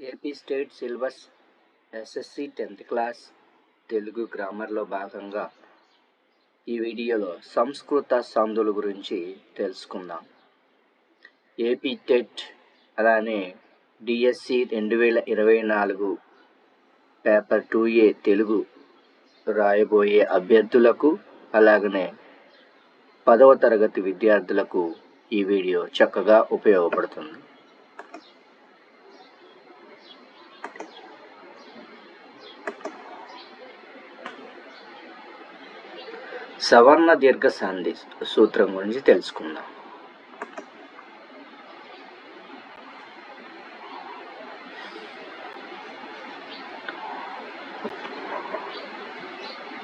AP state syllabus SSC tenth class Telugu గ్రామర్లో భాగంగా ఈ వీడియోలో సంస్కృత సందుల గురించి తెలుసుకుందాం. ఏపీ టెట్ అలానే డిఎస్సి రెండు వేల ఇరవై నాలుగు పేపర్ టూ ఏ తెలుగు రాయబోయే అభ్యర్థులకు అలాగనే పదవ తరగతి విద్యార్థులకు ఈ వీడియో చక్కగా ఉపయోగపడుతుంది. సవర్ణ దీర్ఘ సంధి సూత్రం గురించి తెలుసుకుందాం.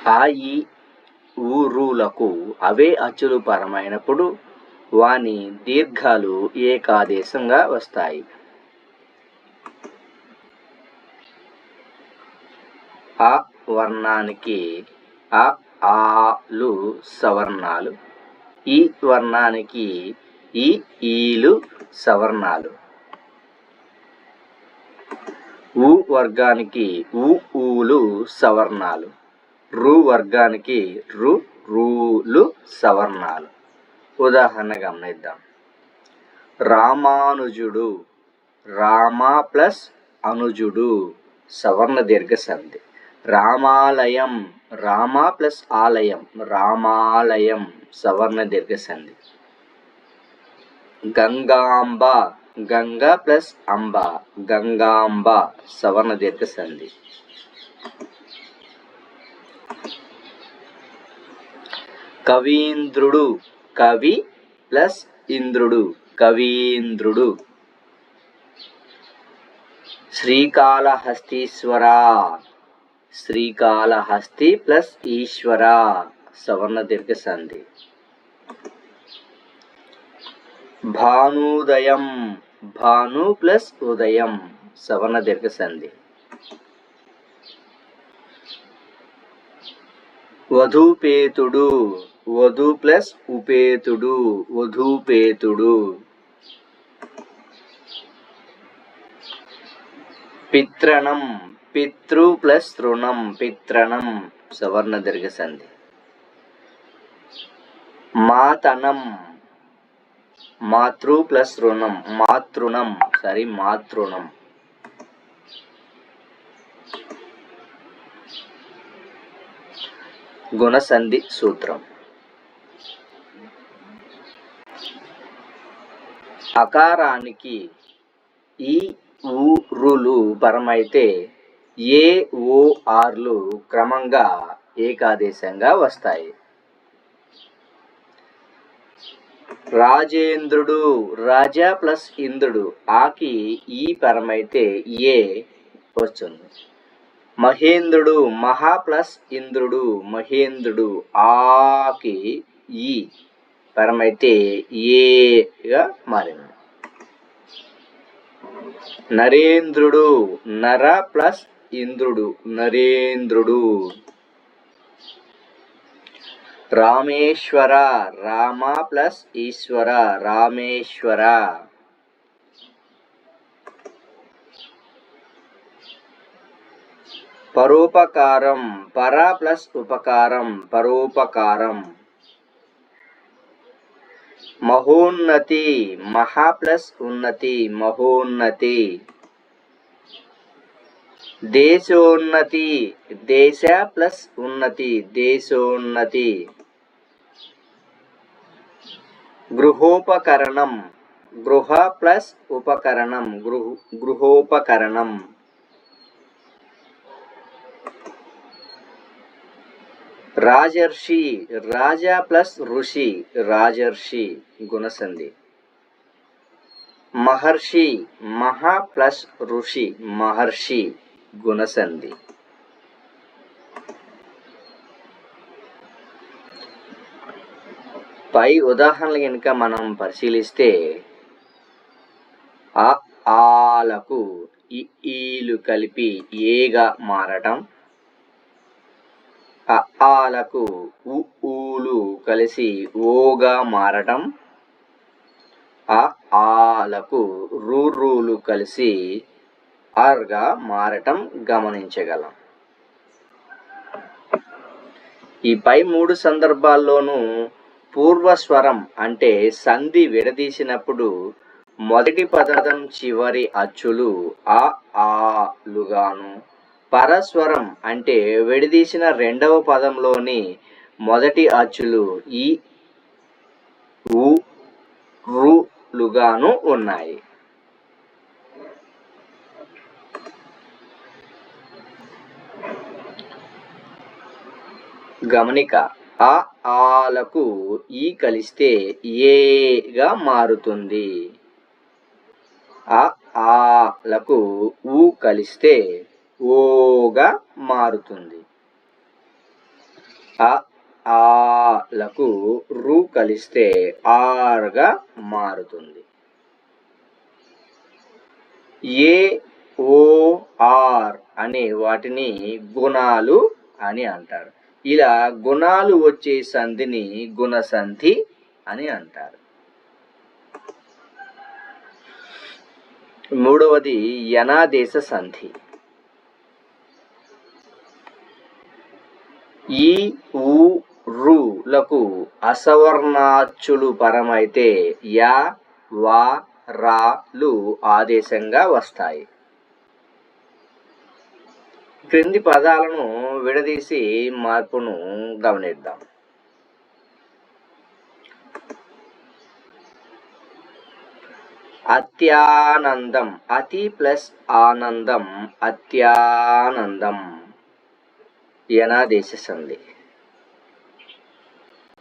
ఆ ఈ ఊరులకు అవే అచ్చులు పరమైనప్పుడు వాని దీర్ఘాలు ఏకాదేశంగా వస్తాయి. ఆ వర్ణానికి ఆ ఆలు సవర్ణాలు. ఈ వర్ణానికి ఈ ఈలు సవర్ణాలు. ఊ వర్గానికి ఊ ఊలు సవర్ణాలు. రు వర్గానికి రు రూలు సవర్ణాలు. ఉదాహరణ గమనిద్దాం. రామానుజుడు రామ ప్లస్ అనుజుడు సవర్ణ దీర్ఘ సంధి రామాలయం రామ ప్లస్ ఆలయం రామాలయం సవర్ణ దీర్ఘసంధి. గంగాంబ గంగ ప్లస్ అంబ గంగాంబ సవర్ణ దీర్ఘసంధి. కవీంద్రుడు కవి ప్లస్ ఇంద్రుడు కవీంద్రుడు. శ్రీకాళహస్తీశ్వర. శ్రీకాళహస్తి ప్లస్ ఈశ్వర సవర్ణ దీర్ఘ సంధి భానుదయం భాను ప్లస్ ఉదయం సవర్ణ దీర్ఘ సంధి వధూపేతుడు వధు ప్లస్ ఉపేతుడు వధూపేతుడు. పిత్రణం పితృ ప్లస్ రుణం పిత్రణం సవర్ణ దీర్ఘ సంధి మాతనం మాతృ ప్లస్ రుణం మాతృణం సారీ మాతృణం. గుణసంధి సూత్రం. అకారానికి ఈ ఊరులు పరమైతే ఏ ఓ ఆర్లు క్రమంగా ఏకాదేశంగా వస్తాయి. రాజేంద్రుడు రాజా ప్లస్ ఇంద్రుడు ఆకి ఈ పరమైతే ఏ వస్తుంది? మహేంద్రుడు మహా ప్లస్ ఇంద్రుడు మహేంద్రుడు ఆకి ఈ పరమైతే ఏగా మారింది? నరేంద్రుడు నర ప్లస్ ఇంద్రుడు నరేంద్రుడు. రామేశ్వర రామ ప్లస్ ఈశ్వర రామేశ్వర. పరోపకారం పర ప్లస్ ఉపకారం పరోపకారం. మహోన్నతి మహా ప్లస్ ఉన్నతి మహోన్నతి. దేశోన్నతి దేశ ప్లస్ ఉన్నతి దేశోన్నతి. గృహోపకరణం గృహ ప్లస్ ఉపకరణం గృహ గృహోపకరణం. రాజర్షి రాజా ప్లస్ ఋషి రాజర్షి గుణసంధి. మహర్షి మహా ప్లస్ ఋషి మహర్షి. గుణసంధి. పై ఉదాహరణలు కనుక మనం పరిశీలిస్తే ఆ ఆలకు ఈలు కలిపి ఏగా మారటం ఆలకు ఊలు కలిసి ఓగా మారటం ఆ ఆలకు రూలు కలిసి ఆర్గా మారటం గమనించగలం. ఈ పై మూడు సందర్భాల్లోనూ పూర్వస్వరం అంటే సంధి విడదీసినప్పుడు మొదటి పదం చివరి అచ్చులు ఆ ఆలుగాను పరస్వరం అంటే విడదీసిన రెండవ పదంలోని మొదటి అచ్చులు ఈ ఉ రులుగాను ఉన్నాయి. గమనిక ఆ ఆలకు ఈ కలిస్తే ఏగా మారుతుంది? ఆ ఆలకు ఊ కలిస్తే ఓగా మారుతుంది. ఆ ఆలకు రు కలిస్తే ఆర్గా మారుతుంది. ఏ ఓ ఆర్ అనే వాటిని గుణాలు అని అంటారు. ఇలా గుణాలు వచ్చే సంధిని గుణసంధి అని అంటారు. మూడవది యనాదేశ సంధి. ఈ ఊ రులకు పరమైతే యా వా రాలు ఆదేశంగా వస్తాయి. క్రింది పదాలను విడదీసి మార్పును గమనిద్దాం. అత్యానందం అతి ప్లస్ ఆనందం అత్యానందం యనాదేశ సంధి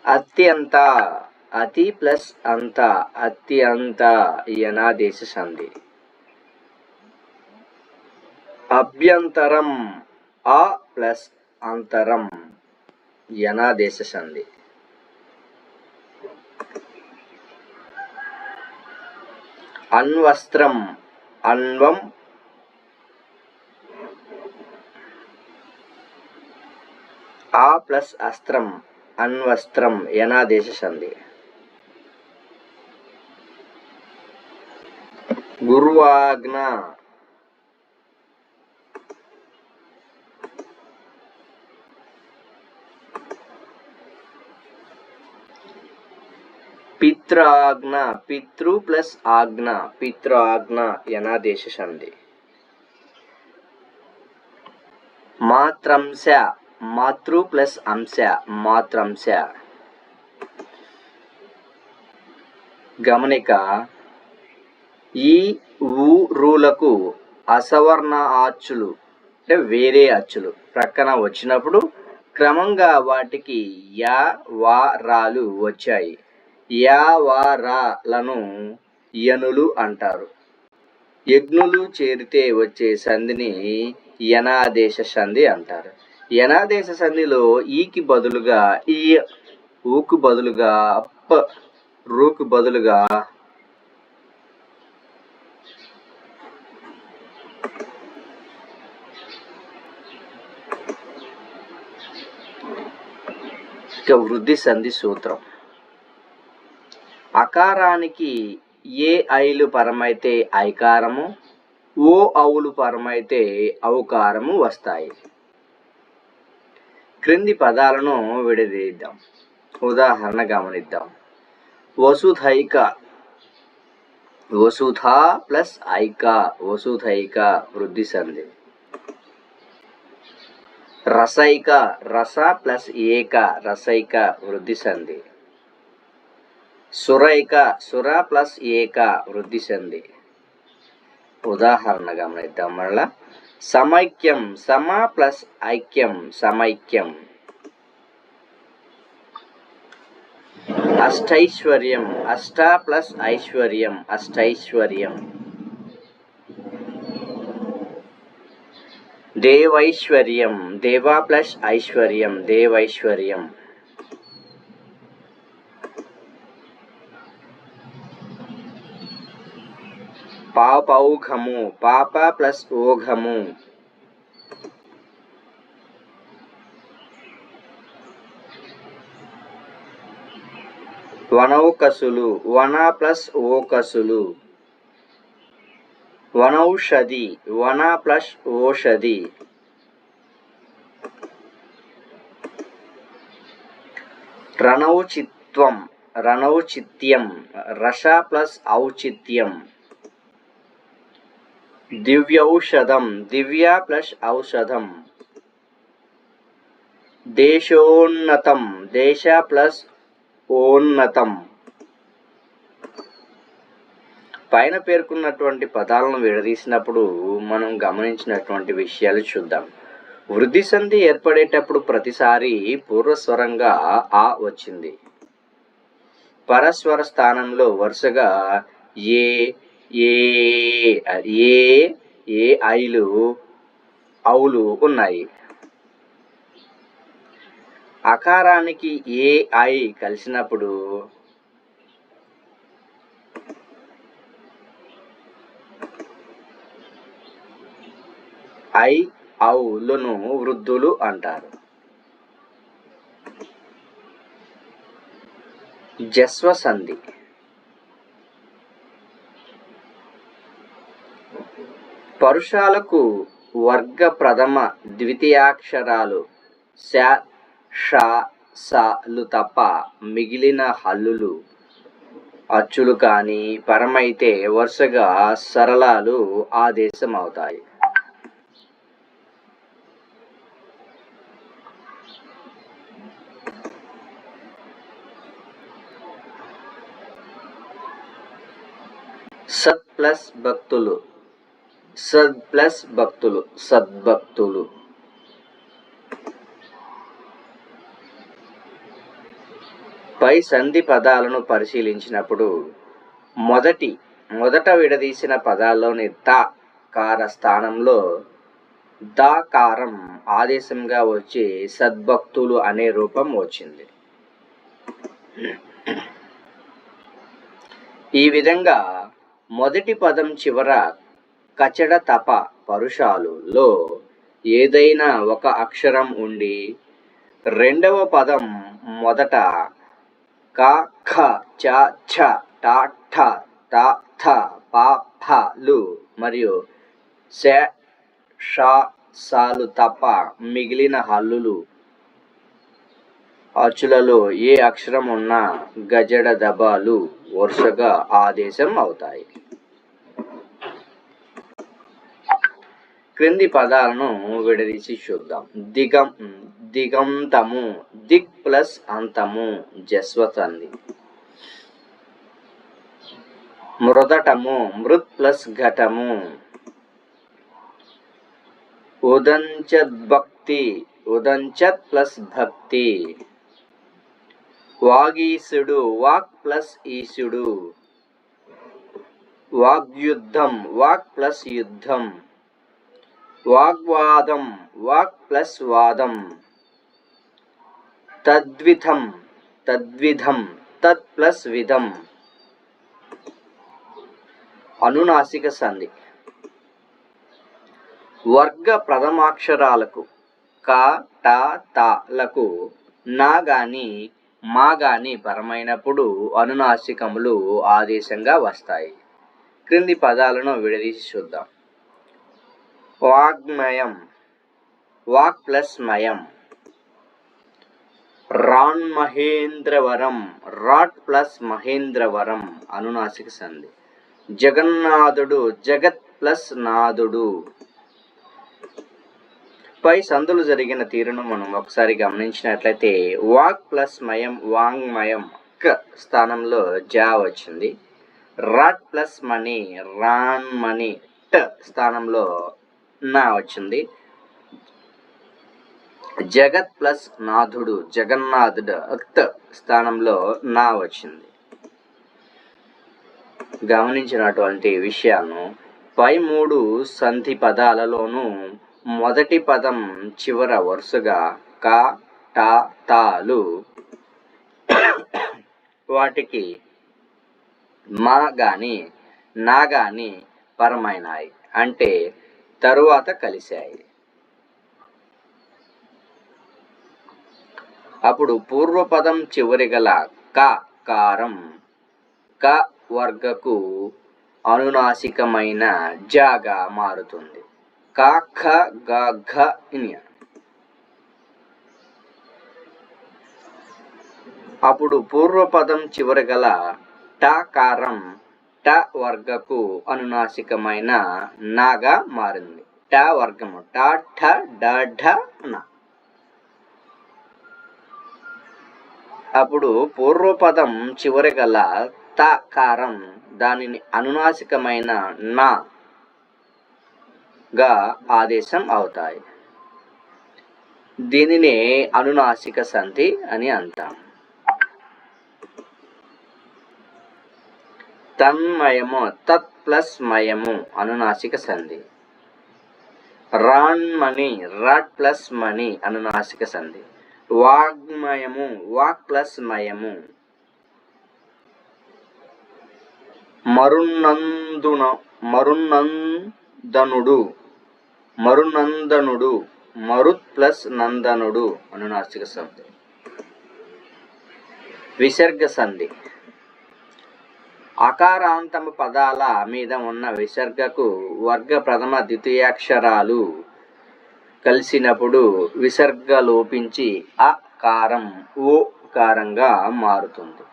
అత్యంత అతి ప్లస్ అంత అత్యంత యనాదేశ సంధి అభ్యంతరం ఆ ప్లస్ అంతరం యనాదేశ సంధి అన్వస్త్రం అన్వం ఆ ప్లస్ అస్త్రం అన్వస్త్రం యనాదేశ సంధి గురువాజ్ఞ పిత్రాజ్ఞ పితృ ప్లస్ ఆజ్ఞ పిత్రాజ్ఞ యనాదేశ సంధి. మాత్రంశ మాతృ ప్లస్ అంశ మాత్రంశ. గమనిక ఈ ఊరులకు అసవర్ణ ఆచులు అంటే వేరే అచ్చులు ప్రక్కన వచ్చినప్పుడు క్రమంగా వాటికి యా వా రాలు వచ్చాయి. యావారాలను యనులు అంటారు. యజ్ఞులు చేరితే వచ్చే సంధిని యనాదేశ సంధి అంటారు. యనాదేశ సంధిలో ఈకి బదులుగా ఈ ఊకు బదులుగా ప రూకు బదులుగా ఇక వృద్ధి సంధి సూత్రం. అకారానికి ఏ ఐలు పరమైతే ఐకారము ఓ అవులు పరమైతే ఔకారము వస్తాయి. క్రింది పదాలను విడదీద్దాం. ఉదాహరణ గమనిద్దాం. వసుధైక వసుధ ప్లస్ ఐక వసుధైక వృద్ధి సంధి. రసైక రస ప్లస్ ఏక రసైక వృద్ధి సంధి. సురైక సుర ప్లస్ ఏక వృద్ధి సంధి ఉదాహరణ గమనిద్దాం మళ్ళా సమైక్యం సమ ప్లస్ ఐక్యం సమైక్యం. అష్టైశ్వర్యం అష్ట ప్లస్ ఐశ్వర్యం అష్టైశ్వర్యం. దేవైశ్వర్యం దేవా ప్లస్ ఐశ్వర్యం దేవైశ్వర్యం. పాపౌఘము పాప ప్లస్ ఓఘము. వనౌకసులు వన ప్లస్ ఓకసులు. వనౌషధి వన ప్లస్ ఓషధి. రణౌచిత్వం రణౌచిత్యం రస ప్లస్ ఔచిత్యం. దివ్యౌషధం దివ్య ప్లస్ ఔషధం దేశోన్నతం దేశ ప్లస్ ఓన్నతం పైన పేర్కొన్నటువంటి పదాలను విడదీసినప్పుడు మనం గమనించినటువంటి విషయాలు చూద్దాం. వృద్ధి సంధి ఏర్పడేటప్పుడు ప్రతిసారి పూర్వస్వరంగా ఆ వచ్చింది. పరస్వర స్థానంలో వరుసగా ఏ ఏ ఏ ఏ ఐలు ఔలు ఉన్నాయి. అకారానికి ఏ ఐ కలిసినప్పుడు ఐ ఔలను వృద్ధులు అంటారు. జస్వ సంధి పరుషాలకు వర్గ ప్రథమ ద్వితీయాక్షరాలు శ ష సలు తప్ప మిగిలిన హల్లులు అచ్చులు కానీ పరమైతే వరుసగా సరళాలు ఆదేశం అవుతాయి సత్ ప్లస్ భక్తులు సద్ ప్లస్ భక్తులు సద్భక్తులు. పై సంధి పదాలను పరిశీలించినప్పుడు మొదటి మొదట విడదీసిన పదాల్లోని త కార స్థానంలో దాకారం ఆదేశంగా వచ్చి సద్భక్తులు అనే రూపం వచ్చింది. ఈ విధంగా మొదటి పదం చివర కచడ తప పరుషాలులో ఏదైనా ఒక అక్షరం ఉండి రెండవ పదం మొదట క ఖ చ ఛ ట ఠ థ ప ఫ లు మరియు శ ష సాలు తప్ప మిగిలిన హల్లులు. అచ్చులలో ఏ అక్షరం ఉన్నా గజడ దబాలు వరుసగా ఆదేశం అవుతాయి. క్రింది పదాలను విడదీసి చూద్దాం. దిగం దిగంతము దిక్ ప్లస్ అంతము జస్వతంది. మృదటము మృత్ ప్లస్ ఘటము. ఉదంచద్ భక్తి ఉదంచత్ ప్లస్ భక్తి. వాగీసుడు వాక్ ప్లస్ ఈసుడు. వాగ్యుద్ధం వాక్ ప్లస్ యుద్ధం. వాగ్వాదం వాక్ ప్లస్ వాదం. తద్విధం తద్విధం తత్ ప్లస్ విధం. అనునాసిక సంధి. వర్గ ప్రథమాక్షరాలకు క ట తాలకు నా గాని మా గాని పరమైనప్పుడు అనునాసికములు ఆదేశంగా వస్తాయి. క్రింది పదాలను విడదీసి చూద్దాం. వాగ్మయం. వాక్ ప్లస్ మయం. రాన్ మహేంద్రవరం. రాట్ ప్లస్ మహేంద్రవరం అనునాసిక సంధి. జగన్నాథుడు జగత్ ప్లస్ నాథుడు. పై సందులు జరిగిన తీరును మనం ఒకసారి గమనించినట్లయితే వాక్ ప్లస్ మయం వాంగ్మయం క స్థానంలో జా వచ్చింది. రాట్ ప్లస్ మణి రాన్ మణి ట స్థానంలో నా వచ్చింది. జగత్ ప్లస్ నాథుడు జగన్నాథుడు అక్త స్థానంలో నా వచ్చింది. గమనించినటువంటి విషయాలను పై మూడు సంధి పదాలలోనూ మొదటి పదం చివర వరుసగా క టా తాలు వాటికి మా గాని నా గాని పరమైనాయి. అంటే తరువాత కలిశాయి. అప్పుడు పూర్వపదం చివరి గల క కారం క వర్గకు అనునాసికమైన జాగా మారుతుంది. కా ఖ గ ఘ అప్పుడు పూర్వపదం చివరి గల టకారం ట వర్గకు అనునాసికమైన నాగా మారింది. ట వర్గము. ట ఠ డ ఢ న అప్పుడు పూర్వపదం చివరి గల త కారం దానిని అనునాసికమైన నా గా ఆదేశం అవుతాయి. దీనినే అనునాసిక సంధి అని అంటాం. తన్మయము తత్ ప్లస్ మయము అనునాసిక సంధి. రాన్మణి రాట్ ప్లస్ మణి అనునాసిక సంధి. వాగ్మయము వాక్ ప్లస్ మయము. మరునందున మరునందనుడు మరునందనుడు మరుత్ ప్లస్ నందనుడు అనునాసిక సంధి. విసర్గ సంధి. అకారాంతము పదాల మీద ఉన్న విసర్గకు వర్గ ప్రథమ ద్వితీయాక్షరాలు కలిసినప్పుడు విసర్గ లోపించి అకారం ఓ కారంగా మారుతుంది.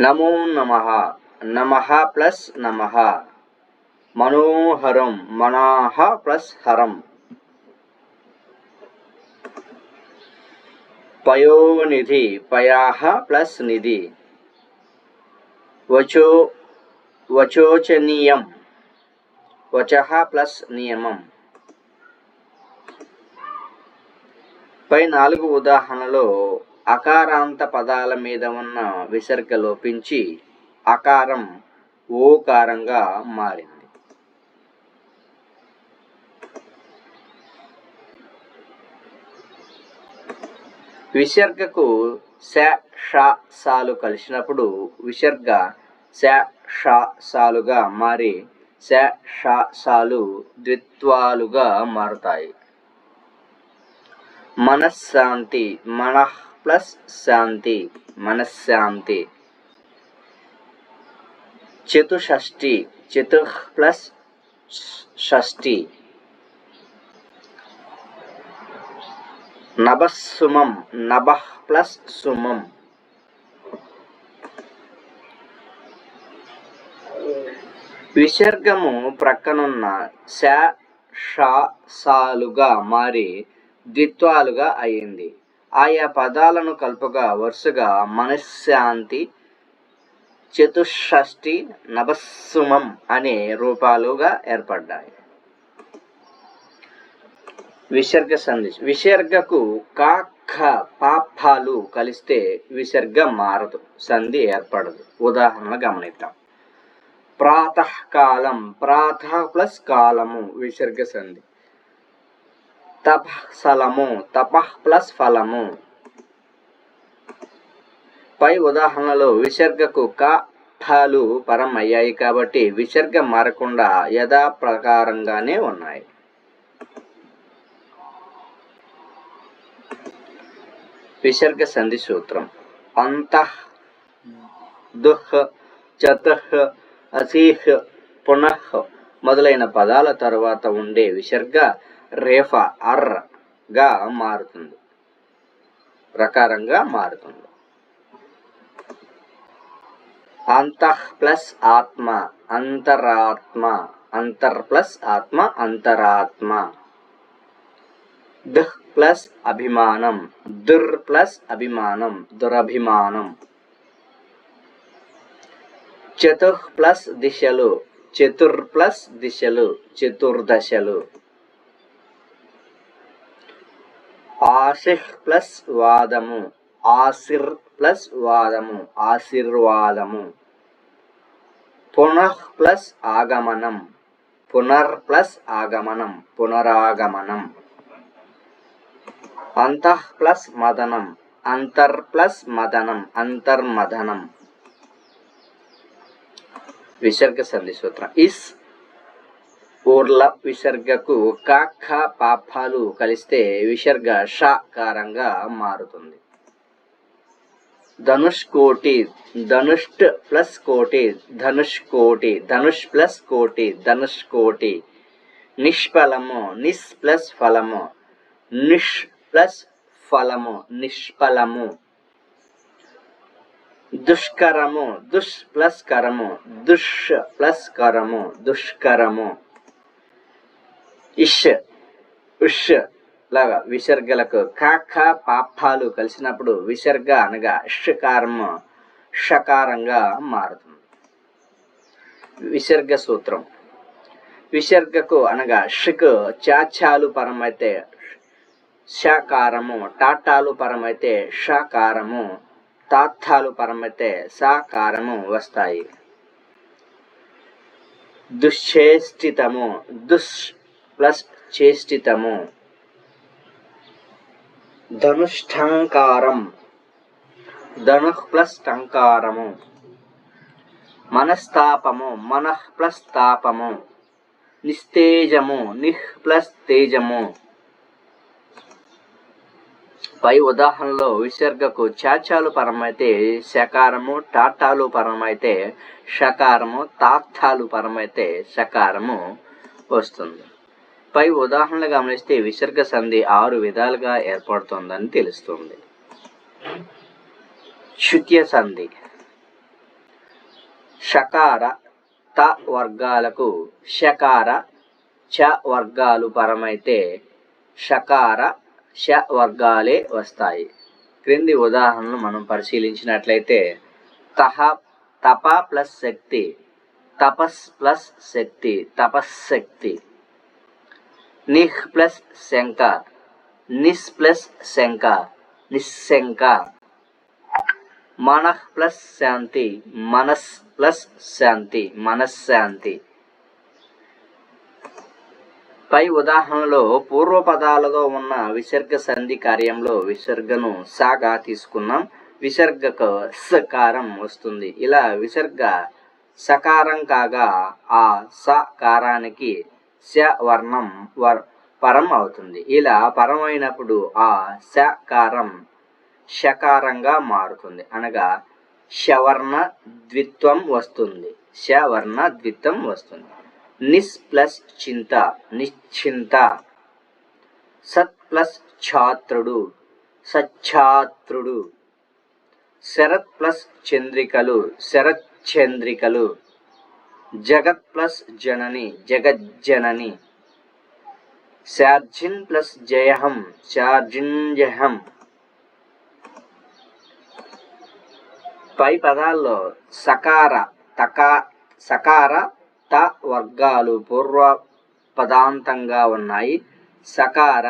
నమో నమ నమ ప్లస్ నమ మనోహరం మనాహ ప్లస్ హరం. పయోనిధి పయాహ ప్లస్ నిధి. వచో వచోచనీయం. వచః ప్లస్ నియమం. పై నాలుగు ఉదాహరణలో అకారాంత పదాల మీద ఉన్న విసర్గ లోపించి అకారం ఓకారంగా మారింది. విసర్గకు శ ష సాలు కలిసినప్పుడు విసర్గ శ ష సాలుగా మారి శ ష సాలు ద్విత్వాలుగా మారుతాయి. మనశ్శాంతి మన ప్లస్ శాంతి మనశ్శాంతి. చతుషష్ఠి చతుః ప్లస్ షష్ఠి. నభస్సుమం నభః ప్లస్ సుమం. విసర్గము ప్రక్కనున్న శ ష సాలుగా మారి ద్విత్వాలుగా అయింది. ఆయా పదాలను కలుపగా వరుసగా మనశ్శాంతి చతుషష్ఠి నభస్సుమం అనే రూపాలుగా ఏర్పడ్డాయి. విసర్గ సంధి విసర్గకు కా ఖ పాపాలు కలిస్తే విసర్గ మారదు సంధి ఏర్పడదు. ఉదాహరణ గమనిద్దాం. ప్రాతకాలం ప్రాత ప్లస్ కాలము విసర్గ సంధి. తపసలము తప ప్లస్ ఫలము. పై ఉదాహరణలో విసర్గకు క ఠాలు పరం అయ్యాయి కాబట్టి విసర్గ మారకుండా యథా ప్రకారంగానే ఉన్నాయి. విసర్గ సంధి సూత్రం అంతః దుఃఖ చతుః అసీహ్ పునః మొదలైన పదాల తరువాత ఉండే విసర్గ రేఫ అర్గా మారుతుంది. ప్రకారంగా మారుతుంది. అంతః ప్లస్ ఆత్మ అంతరాత్మ అంతర్ ప్లస్ ఆత్మ అంతరాత్మ దుహ్ ప్లస్ అభిమానం. దుర్ ప్లస్ అభిమానం. దురభిమానం. చతుర్ ప్లస్ దిశలు. చతుర్ ప్లస్ దిశలు. చతుర్దశలు. ఆశిహ్ ప్లస్ వాదము. ఆశిర్ ప్లస్ వాదము. ఆశీర్వాదము. పునః ప్లస్ ఆగమనం. పునర్ ప్లస్ ఆగమనం. పునరాగమనం. అంతః ప్లస్ మదనం. అంతర్ ప్లస్ మదనం. అంతర్మదనం విసర్గ సంధి సూత్రం. ఇస్ ఊర్ల విసర్గకు క ఖ పాపాలు కలిస్తే విసర్గ షాకారంగా మారుతుంది. ధనుష్ కోటి ధనుష్ట్ ప్లస్ కోటి ధనుష్ కోటి ధనుష్ ప్లస్ కోటి ధనుష్ కోటి. నిష్ఫలము నిస్ ప్లస్ ఫలము నిష్ ప్లస్ ఫలము నిష్ఫలము. దుష్కరము దుష్ ప్లస్ కరము దుష్ ప్లస్ కరము దుష్కరము. ఇష్ ఉష్ లాగా విసర్గలకు కాక పాపాలు కలిసినప్పుడు విసర్గ అనగా షకారము షకారంగా మారుతుంది. విసర్గ సూత్రం. విసర్గకు అనగా షక్ చాచాలు పరమైతే షకారము టాటాలు పరమైతే షకారము తాత్తాలు పరమైతే సాకారము వస్తాయి. దుశ్చేష్టితము దుష్ ప్లస్ చేష్టితము. ధనుష్ఠంకారం ధను ప్లస్ టంకారము. మనస్తాపము మనః ప్లస్ తాపము. నిస్తేజము నిహ్ ప్లస్ తేజము. పై ఉదాహరణలో విసర్గకు చాచాలు పరమైతే శకారము టాటాలు పరమైతే షకారము తాత్తాలు పరమైతే శకారము వస్తుంది. పై ఉదాహరణలు గమనిస్తే విసర్గ సంధి ఆరు విధాలుగా ఏర్పడుతుందని తెలుస్తుంది. శుత్య సంధి. షకార త వర్గాలకు షకార చ వర్గాలు పరమైతే షకార ష వర్గాలే వస్తాయి. క్రింది ఉదాహరణలు మనం పరిశీలించినట్లయితే తహ తప ప్లస్ శక్తి తపస్ ప్లస్ శక్తి తపశక్తి నిహ్ ప్లస్ శంక నిస్ ప్లస్ శంక నిశంక మనః ప్లస్ శాంతి మనస్ ప్లస్ శాంతి మనశ్శాంతి. పై ఉదాహరణలో పూర్వ ఉన్న విసర్గ సంధి కార్యంలో విసర్గను సాగా తీసుకున్నాం. విసర్గకు సకారం వస్తుంది. ఇలా విసర్గ సకారం కాగా ఆ సకారానికి శ వర్ణం వర్ పరం అవుతుంది. ఇలా పరమైనప్పుడు ఆ సకారం షకారంగా మారుతుంది. అనగా శవర్ణ ద్విత్వం వస్తుంది. శవర్ణ ద్విత్వం వస్తుంది. నిస్ ప్లస్ చింత నిశ్చింత. సత్ ప్లస్ ఛాత్రుడు సచ్ఛాత్రుడు. శరత్ ప్లస్ చంద్రికలు శరచంద్రికలు జగత్ ప్లస్ జనని జగజ్జనని. శార్జిన్ ప్లస్ జయహం శార్జింజహం పై పదాల్లో సకార తకా సకార ట వర్గాలు పూర్వ పదాంతంగా ఉన్నాయి. సకార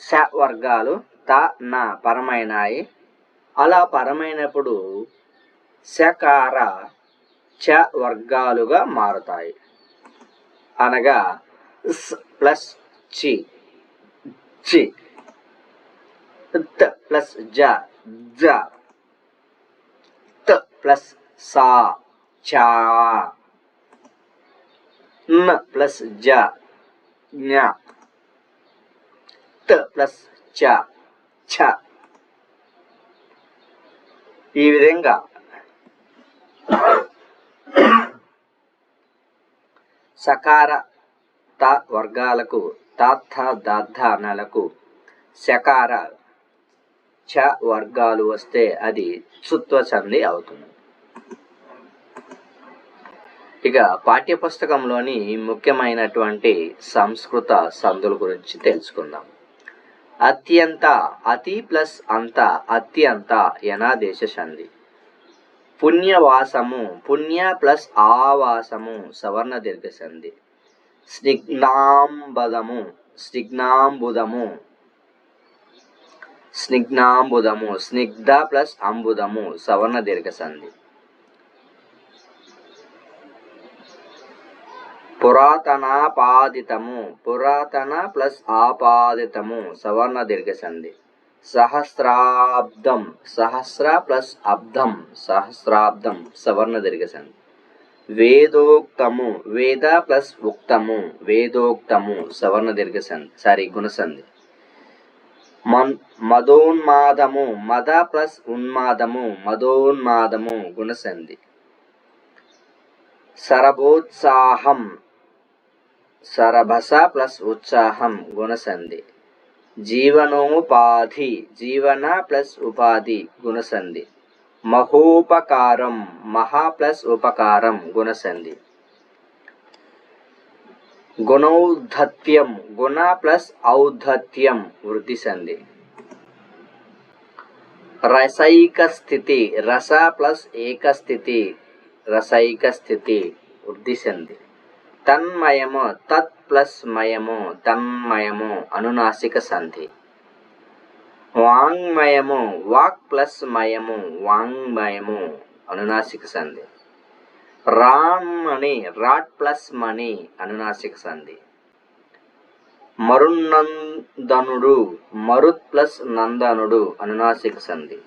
స వర్గాలు త న పరమైనాయి. అలా పరమైనప్పుడు సకార చ వర్గాలుగా మారుతాయి. అనగా స్ ప్లస్ చి చి త ప్లస్ జ జ త ప్లస్ సా చా. న ప్లస్ జ జ్ఞ త ప్లస్ చ ఛ ఈ విధంగా సకార త వర్గాలకు తాత్థ దార్థ అనలకు శకార చ వర్గాలు వస్తే అది చుత్వ సంధి అవుతుంది ఇక పాఠ్యపుస్తకంలోని ముఖ్యమైనటువంటి సంస్కృత సందుల గురించి తెలుసుకుందాం. అత్యంత అతి ప్లస్ అంత అత్యంత యనాదేశ సంధి. పుణ్యవాసము పుణ్య ప్లస్ ఆవాసము సవర్ణ దీర్ఘ సంధి. స్నిగ్నాంబదము స్నిగ్నాంబుదము స్నిగ్నాంబుదము స్నిగ్ధ ప్లస్ అంబుదము సవర్ణ దీర్ఘ సంధి. పురాతనాపాదితము. పురాతన ప్లస్ ఆపాదితము. సవర్ణ దీర్ఘ సంధి సహస్రాబ్దం. సహస్ర ప్లస్ అబ్దం. సహస్రాబ్దం. సవర్ణ దీర్ఘ సంధి వేదోక్తము. వేద ప్లస్ ఉక్తము. వేదోక్తము. సవర్ణ దీర్ఘ సంధి సారీ గుణసంధి. మన్ మదోన్మాదము. మద ప్లస్ ఉన్మాదము. మదోన్మాదము. గుణసంధి. సరభోత్సాహం. సరభస ప్లస్ ఉత్సాహం గుణసంధి జీవనోపాధి జీవన ప్లస్ ఉపాధి గుణసంధి మహోపకారం మహా ప్లస్ ఉపకారం గుణసంధి గుణౌద్ధత్యం గుణ ప్లస్ ఔద్ధత్యం వృద్ధి సంధి రసైక స్థితి రస ప్లస్ ఏక స్థితి రసైక స్థితి వృద్ధి సంధి తన్మయము తత్ ప్లస్ మయము తన్మయము అనునాసిక సంధి. వాంగ్మయము వాక్ ప్లస్ మయము వాంగ్మయము అనునాసిక సంధి. రామ్ మణి రాట్ ప్లస్ మణి అనునాసిక సంధి. మరునందనుడు మరుత్ ప్లస్ నందనుడు అనునాసిక సంధి.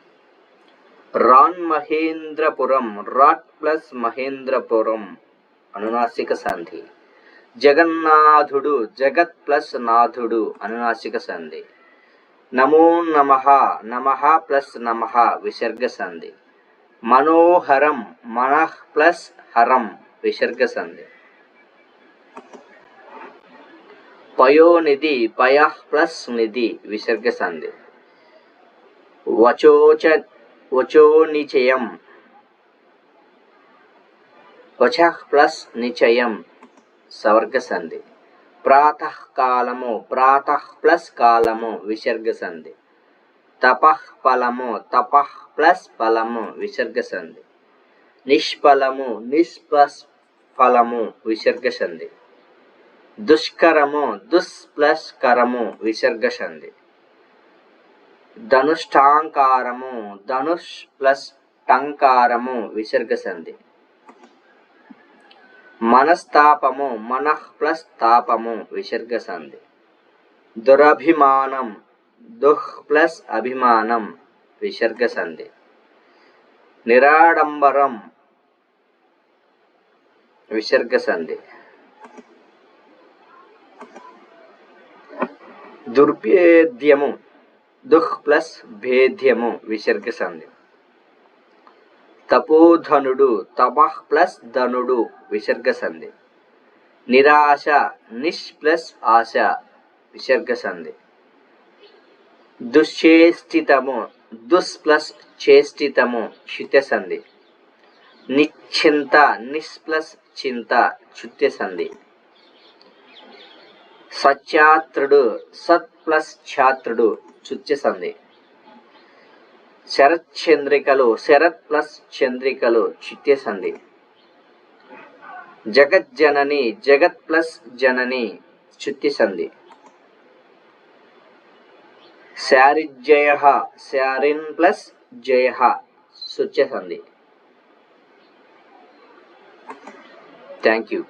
రాన్ మహేంద్రపురం రాట్ ప్లస్ మహేంద్రపురం అనునాసిక సంధి. జగన్నాథుడు జగత్ ప్లస్ నాథుడు అనునాసిక సంధి. నమో నమ నమ ప్లస్ నమ విసర్గ సంధి. మనోహరం మనః ప్లస్ హరం విసర్గ సంధి. పయోనిధి పయ ప్లస్ నిధి విసర్గ సంధి. వచోచ వచోనిచయం వచ ప్లస్ నిచయం సవర్గ సంధి ప్రాతకాలము ప్రాతః ప్లస్ కాలము విసర్గ సంధి తపః ఫలము తపః ప్లస్ ఫలము విసర్గ సంధి నిష్ఫలము నిస్ ప్లస్ ఫలము విసర్గ సంధి దుష్కరము దుస్ ప్లస్ కరము విసర్గ సంధి ధనుష్టాంకారము ధనుష్ ప్లస్ టంకారము విసర్గ సంధి మనస్తాపము మనః ప్లస్ తాపము విసర్గ సంధి దురభిమానం దుః ప్లస్ అభిమానం విసర్గ సంధి నిరాడంబరం విసర్గ సంధి దుర్భేద్యము దుః ప్లస్ భేద్యము విసర్గ సంధి తపోధనుడు తపః ప్లస్ ధనుడు విసర్గ సంధి నిరాశ నిష్ ప్లస్ ఆశ విసర్గ సంధి దుశ్చేష్టితము దుస్ ప్లస్ చేష్టితము క్షిత్య సంధి నిశ్చింత నిస్ ప్లస్ చింత చుత్య సంధి సత్యాత్రుడు సత్ ప్లస్ ఛాత్రుడు చుత్య సంధి శరత్ చంద్రికలు శరత్ ప్లస్ చంద్రికలు చిత్య సంధి జగజ్జనని జగత్ ప్లస్ జనని చుత్య సంధి శారిజయ శారిన్ ప్లస్ జయ సుత్య సంధి థ్యాంక్ యూ